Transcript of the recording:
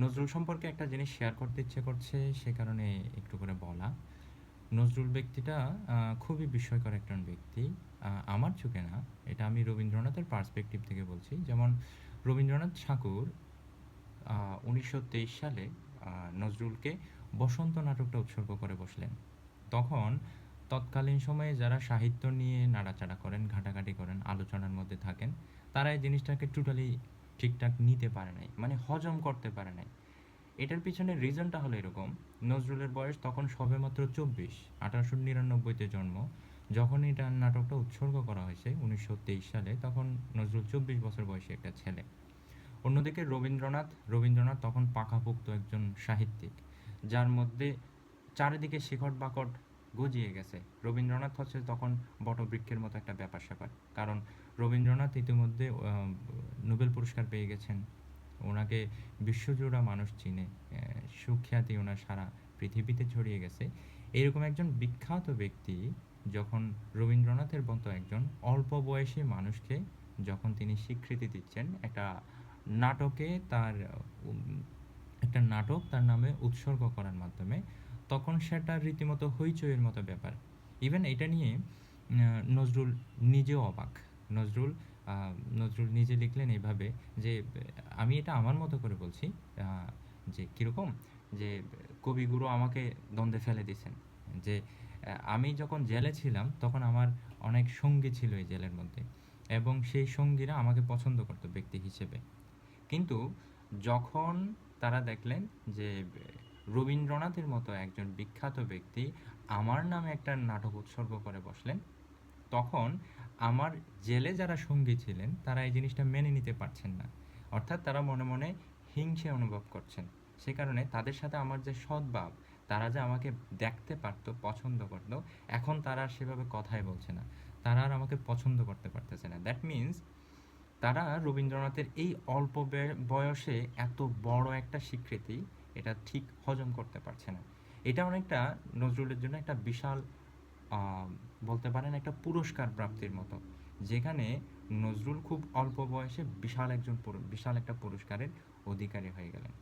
নজরুল সম্পর্কে একটা জিনিস শেয়ার করতে ইচ্ছে করছে, সে কারণে একটু করে বলা। নজরুল ব্যক্তিটা খুবই বিস্ময়কর একজন ব্যক্তি। আমার চোখে না, এটা আমি রবীন্দ্রনাথের পার্সপেক্টিভ থেকে বলছি। যেমন রবীন্দ্রনাথ ঠাকুর উনিশশো তেইশ সালে নজরুলকে বসন্ত নাটকটা উৎসর্গ করে বসলেন। তখন তৎকালীন সময়ে যারা সাহিত্য নিয়ে নাড়াচাড়া করেন, ঘাটাঘাটি করেন, আলোচনার মধ্যে থাকেন, তারা এই জিনিসটাকে টোটালি ঠিকঠাক নিতে পারে নাই মানে হজম করতে পারে নাই। এটার পিছনে রিজনটা হলো এরকম, নজরুলের বয়স তখন সবেমাত্র চব্বিশ, আঠারোশো নিরানব্বইতে জন্ম। যখন এটা নাটকটা উৎসর্গ করা হয়েছে উনিশশো তেইশ সালে, তখন নজরুল চব্বিশ বছর বয়সী একটা ছেলে। অন্যদিকে রবীন্দ্রনাথ রবীন্দ্রনাথ তখন পাকাপোক্ত একজন সাহিত্যিক, যার মধ্যে চারিদিকে শিখর বাকট গজিয়ে গেছে। রবীন্দ্রনাথ হচ্ছে তখন বটবৃক্ষের মতো একটা ব্যাপার স্যাপার কারণ রবীন্দ্রনাথ ইতিমধ্যে নোবেল পুরস্কার পেয়ে গেছেন। ওনাকে বিশ্বজোড়া মানুষ চিনে। সুখ্যাতি ওনার সারা পৃথিবীতে ছড়িয়ে গেছে। এরকম একজন বিখ্যাত ব্যক্তি যখন রবীন্দ্রনাথের মতো একজন অল্প বয়সী মানুষকে যখন তিনি স্বীকৃতি দিচ্ছেন, একটা নাটকে তার একটা নাটক তার নামে উৎসর্গ করার মাধ্যমে, তখন সেটা রীতিমতো হইচইয়ের মতো ব্যাপার। ইভেন এটা নিয়ে নজরুল নিজেও অবাক। নজরুল নজরুল নিজে লিখলেন এইভাবে যে, আমি এটা আমার মতো করে বলছি যে কীরকম? যে কবিগুরু আমাকে দ্বন্দ্বে ফেলে দিয়েছেন। যে আমি যখন জেলে ছিলাম, তখন আমার অনেক সঙ্গী ছিল এই জেলের মধ্যে এবং সেই সঙ্গীরা আমাকে পছন্দ করতো ব্যক্তি হিসেবে। কিন্তু যখন তারা দেখলেন যে, রবীন্দ্রনাথের মতো একজন বিখ্যাত ব্যক্তি আমার নামে একটা নাটক উৎসর্গ করে বসলেন তখন আমার জেলে যারা সঙ্গী ছিলেন, তারা এই জিনিসটা মেনে নিতে পারছেন না। অর্থাৎ তারা মনে মনে হিংসে অনুভব করছেন। সে কারণে তাদের সাথে আমার যে সদ্ভাব, তারা যে আমাকে দেখতে পারতো, পছন্দ করতো, এখন তারা আর সেভাবে কথাই বলছে না। তারা আর আমাকে পছন্দ করতে পারতেছে না। দ্যাট মিন্স তারা রবীন্দ্রনাথের এই অল্প বয়সে এত বড় একটা স্বীকৃতি, এটা ঠিক হজম করতে পারছে না। এটা অনেকটা নজরুলের জন্য একটা বিশাল বলতে পারেন একটা পুরস্কার প্রাপ্তির মতো, যেখানে নজরুল খুব অল্প বয়সে বিশাল একজন বিশাল একটা পুরস্কারের অধিকারী হয়ে গেলেন।